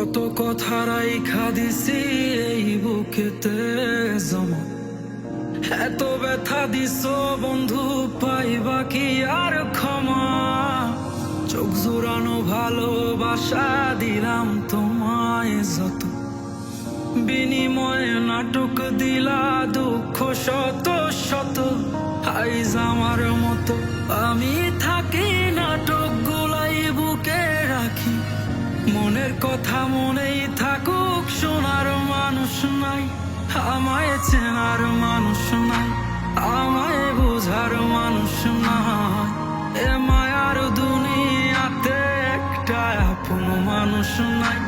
কত কথা রাইখা দিছি এই বুকেতে জমা। এত ব্যথা দিছ বন্ধু, পাইবা কি আর ক্ষমা? চোখ জোরানো ভালোবাসা দিলাম তোমায় যত। বিনিময়ে নাটক দিলা দুঃখ শত শত। আইজ আমার মতো আমি থাকি মনের কথা মনেই থাকুক শোনার মানুষ নাই, আমায় চেনার মানুষ নাই, আমায় বোঝার মানুষ নাই। এ মায়ার দুনিয়াতে একটা আপন মানুষ নাই,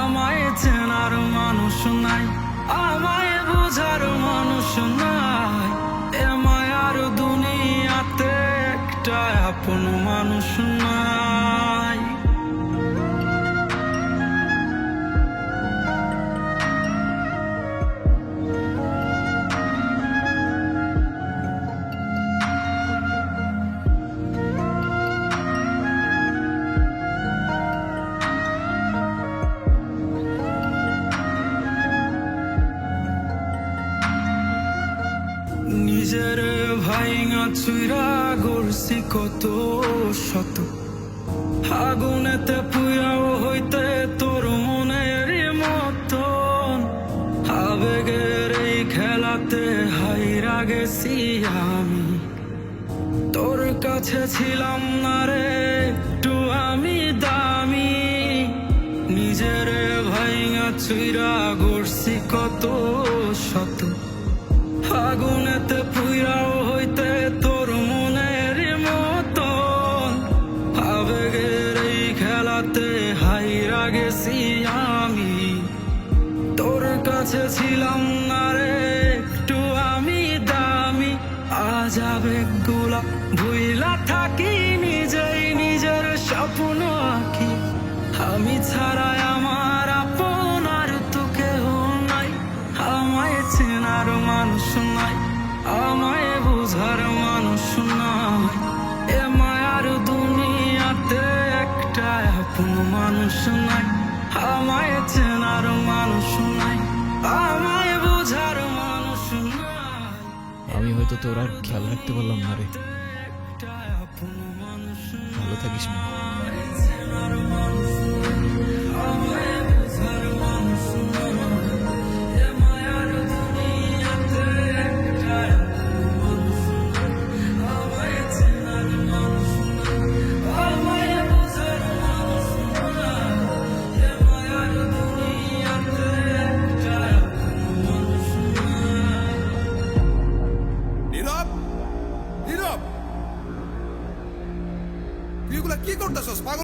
আমায় চেনার মানুষ নাই, আমায় বোঝার মানুষ নাই। এ মায়ার দুনিয়াতে একটা আপন মানুষ নাই। নিজের ভাইঙা চুইরা গড়ছি কত শত। আগুনেতে পুয়াও হইতে তোর মনের মতন। আবেগের এই খেলাতে হাইরা গেছি আমি। তোর কাছে ছিলাম না রে, একটু আমি দামি। নিজের ভাইঙা চুইরা গড়ছি কত শত। আগুনেতে পুইরাও হইতে তোর মনের মতন। আবেগের এই খেলাতে হাইরা গেছি আমি। তোর কাছে ছিলাম না রে, একটু আমি দামি। আজ আবেগগুলা ভুইলা থাকি, নিজেই নিজের স্বপ্ন আঁকি। আমি ছাড়াই এ মায়ার দুনিয়াতে একটা আপন মানুষ নাই। আমায় চেনার মানুষ নাই। আমায় বোঝার মানুষ নাই। আমি হয়তো তোর আর খেয়াল রাখতে পারলাম না রে। একটা আপন মানুষ ভালো থাকিস না নীরব নীরব। তুই এগুলা কি করতেছস পাগল?